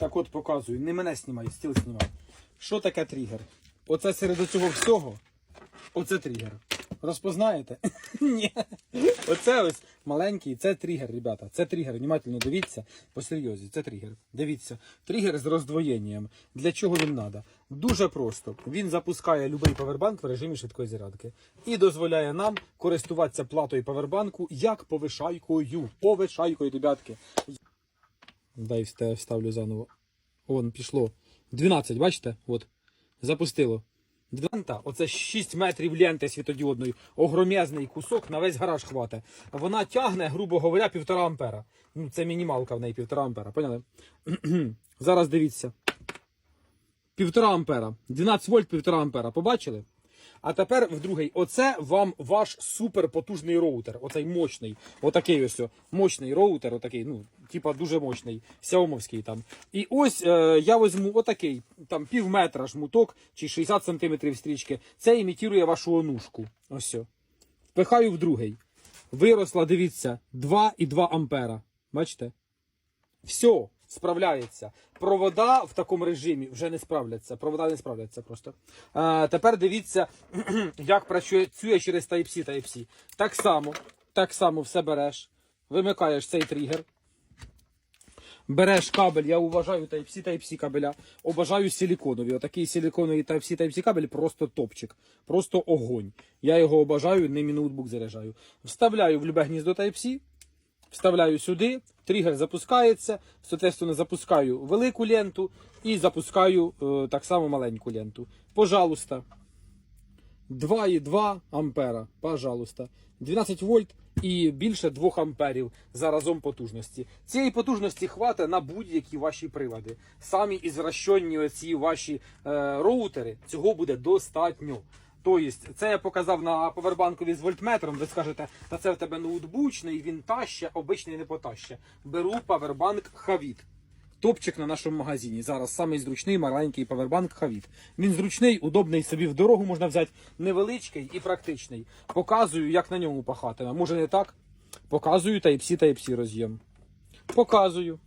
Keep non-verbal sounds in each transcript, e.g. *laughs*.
Так от показую, не мене знімай, стіл знімай. Що таке тригер? Оце серед цього всього. Оце тригер. Розпознаєте? *laughs* Ні. Оце ось маленький, це тригер, ребята. Це тригер. Внимательно дивіться, по серйозі, це тригер. Дивіться, тригер з роздвоєнням. Для чого він треба? Дуже просто. Він запускає будь-який павербанк в режимі швидкої зарядки і дозволяє нам користуватися платою павербанку як повишайкою. Повишайкою, ребятки. Дай вста- вставлю заново. Вон, пішло. 12, бачите? От. Запустило. Лента, оце 6 метрів ленти світодіодної, огром'язний кусок на весь гараж хватить. Вона тягне, грубо говоря, півтора ампера. Ну, це мінімалка в неї півтора ампера. Поняли? *clears throat* Зараз дивіться. Півтора ампера. 12 вольт, півтора ампера. Побачили? А тепер в другий. Оце вам ваш суперпотужний роутер. Оцей мощний. Отакий ось. о, Мощний роутер, отакий, ну, типа дуже мощний. Сяомовський там. І ось е, я візьму отакий, там пів метра жмуток чи 60 сантиметрів стрічки. Це імітує вашу онушку. Ось. о. Впихаю в другий. Виросла, дивіться, 2,2 ампера. Бачите? Все, справляється. Провода в такому режимі вже не справляться. Провода не справляться просто. А, тепер дивіться, *clears throat* як працює через Type-C, Type-C. Так само, так само все береш, вимикаєш цей тригер. Береш кабель, я уважаю Type-C, Type-C кабеля, обожаю силіконові. Отакий силіконовий Type-C, Type-C кабель просто топчик, просто огонь. Я його обожаю, ним і ноутбук заряджаю. Вставляю в любе гніздо Type-C, Вставляю сюди, тригер запускається, соответственно, запускаю велику ленту і запускаю е, так само маленьку ленту. Пожалуйста. 2,2 ампера. Пожалуйста. 12 вольт і більше 2 амперів заразом потужності. Цієї потужності хватить на будь-які ваші прилади. Самі ізращенні оці ваші е, роутери, цього буде достатньо. Тобто, це я показав на повербанкові з вольтметром. Ви скажете, та це в тебе ноутбучний, він таще, обичний не потаще. Беру павербанк Havit. Топчик на нашому магазині. Зараз самий зручний маленький павербанк Havit. Він зручний, удобний собі в дорогу можна взяти, невеличкий і практичний. Показую, як на ньому пахатиме. Може не так? Показую Type-C, Type-C роз'єм. Показую.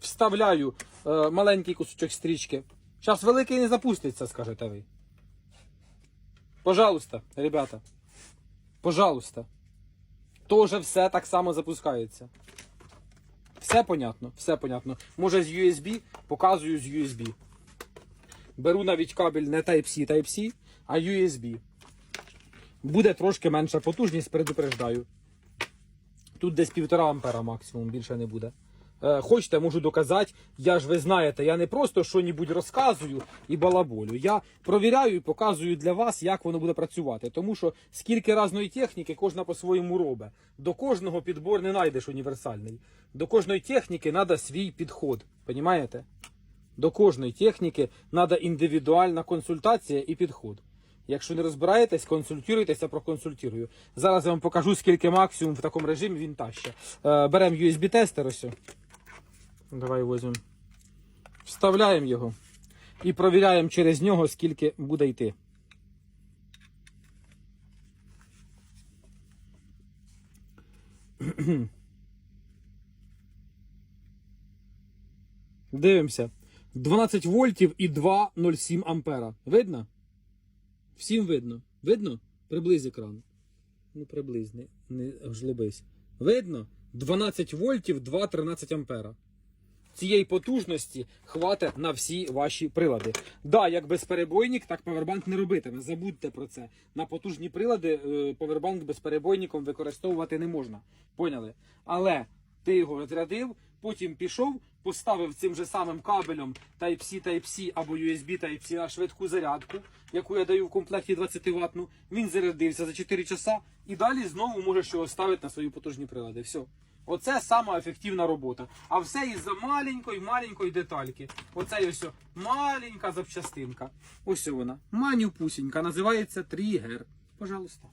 Вставляю е, маленький кусочок стрічки. Зараз великий не запуститься, скажете ви. Пожалуйста, ребята. Пожалуйста. Тоже все так само запускається. Все понятно, все понятно. Може з USB, показую з USB. Беру навіть кабель не Type-C, Type-C, а USB. Буде трошки менша потужність, предупреждаю. Тут десь півтора ампера максимум, більше не буде. Е, хочете, можу доказати. Я ж ви знаєте, я не просто що-небудь розказую і балаболю. Я провіряю і показую для вас, як воно буде працювати. Тому що скільки разної техніки кожна по-своєму робить. До кожного підбор не знайдеш універсальний. До кожної техніки треба свій підход. Понімаєте? До кожної техніки треба індивідуальна консультація і підход. Якщо не розбираєтесь, консультуйтеся, проконсультую. Зараз я вам покажу, скільки максимум в такому режимі він таще. Беремо USB-тестер ось. Давай візьмемо. Вставляємо його і провіряємо через нього, скільки буде йти. *clears throat* Дивимося. 12 вольтів і 2,07 ампера. Видно? Всім видно. Видно? Приблизь екран. Ну, приблизь, не, не жлобись. Видно? 12 вольтів, 2,13 ампера. Цієї потужності хватить на всі ваші прилади. Да, як безперебойник, так павербанк не робитиме. Забудьте про це. На потужні прилади е, павербанк безперебойником використовувати не можна. Поняли? Але ти його розрядив, потім пішов, поставив цим же самим кабелем Type-C, Type-C або USB Type-C на швидку зарядку, яку я даю в комплекті 20 ватну. Він зарядився за 4 часа і далі знову можеш його ставити на свої потужні прилади. Все. Оце сама ефективна робота. А все із-за маленької, маленької детальки. Оце ось маленька запчастинка. Ось вона. Манюпусінька. Називається тригер. Пожалуйста.